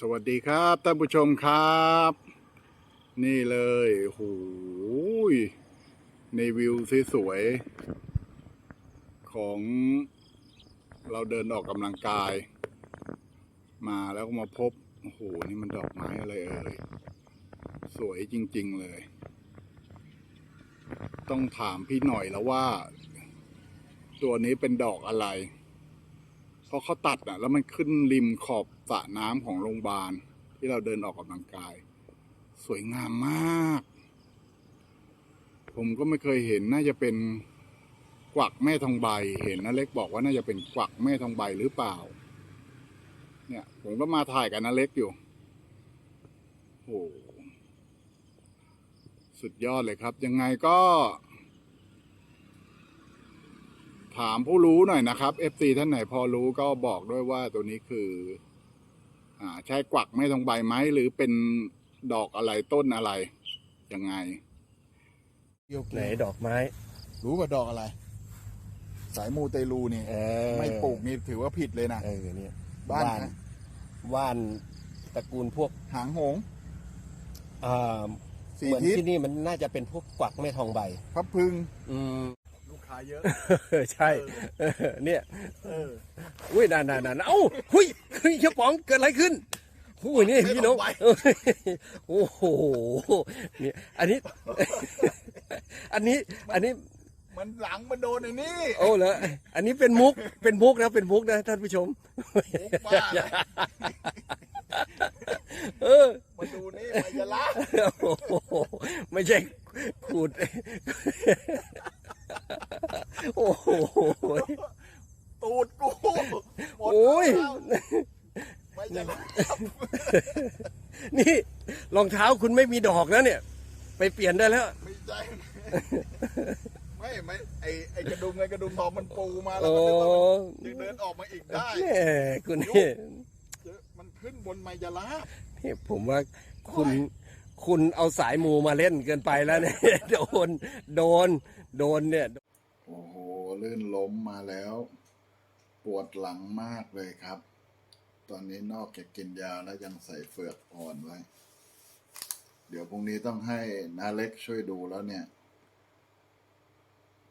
สวัสดีครับท่านผู้ชมครับ นี่เลยโหยในวิวสวยๆของเราเดินออกกำลังกาย มาแล้วก็มาพบโอ้โหนี่มันดอกไม้อะไรเอ่ยสวยจริง ๆเลย ต้องถามพี่หน่อยแล้วว่า ตัวนี้เป็นดอกอะไร เพราะเขาตัดอะแล้วมันขึ้นริมขอบสระน้ำของโรงพยาบาล ที่เราเดินออกกำลังกาย สวยงามมาก ผมก็ไม่เคยเห็นน่าจะเป็นกวักแม่ทองใบ เห็นนะเล็กบอกว่าน่าจะเป็นกวักแม่ทองใบหรือเปล่า เนี่ย ผมก็มาถ่ายกับนาเล็กอยู่โอ้โหสุดยอดเลยครับ ยังไงก็ ถามผู้รู้หน่อยนะครับ FC ท่านไหนพอรู้ก็บอกด้วยว่าตัวนี้คืออ่าใช่กวักไม่ทองใบไหมหรือเป็นดอกอะไรต้นอะไรยังไงไหนดอกไม้ รู้ว่าดอกอะไร สายมูเตลูนี่เออไม่ปลูกนี่ถือว่าผิดเลยนะเออเนี่ยบ้านว่านนะว่านตระกูลพวกหางหงส์อ่าสีเหมือนทิศที่นี่มันน่าจะเป็นพวกกวักแม่ทองใบ พับพึง อืมลูกค้า เยอะ ใช่เออเนี่ยเอออุ้ยนานนานนานเอ้าหุยเฮ้ยเจ้าป๋องเกิดอะไรขึ้นหุยนี่พี่น้องเออโอ้โหเนี่ยอันนี้ อันนี้ อันนี้มันหลังมันโดนไอ้นี่โอ้เหรออันนี้เป็นมุกเป็นมุกนะเป็นมุกนะท่านผู้ชมมุกบ้าเลยเออมาดูนี่มายาลาโอ้โหไม่ใช่ขูด โอ้โหตูดกูหมดโอ้ยมายาลานี่รองเท้าคุณไม่มีดอกแล้วเนี่ย ไปเปลี่ยนได้แล้ว ไม่ใช่ไม่ไม่ไอไอกระดุมไอกระดุมทองมันปูมาแล้วโอ้ มันยังเดินออกมาอีกได้ แหมคุณนี่มันขึ้นบนมายาลานี่ผมว่าคุณคุณเอาสายมูมาเล่นเกินไปแล้วเนี่ย โดน โดน โดนเนี่ยโอ้โห ลื่นล้มมาแล้ว ปวดหลังมากเลยครับ ตอนนี้นอกจากกินยาแล้วยังใส่เฟือกอ่อนไว้ เดี๋ยวพรุ่งนี้ต้องให้นาเล็กช่วยดูแล้วเนี่ย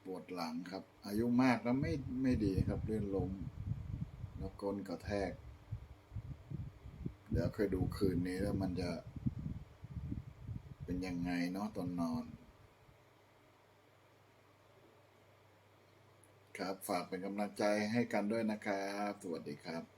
ปวดหลังครับ อายุมากแล้วไม่ไม่ดีครับลื่นล้มแล้วก้นกระแทก เดี๋ยวเคยดูคืนนี้แล้วมันจะเป็นยังไงเนาะตอนนอน ครับ ฝากเป็นกำลังใจให้กันด้วยนะครับ สวัสดีครับ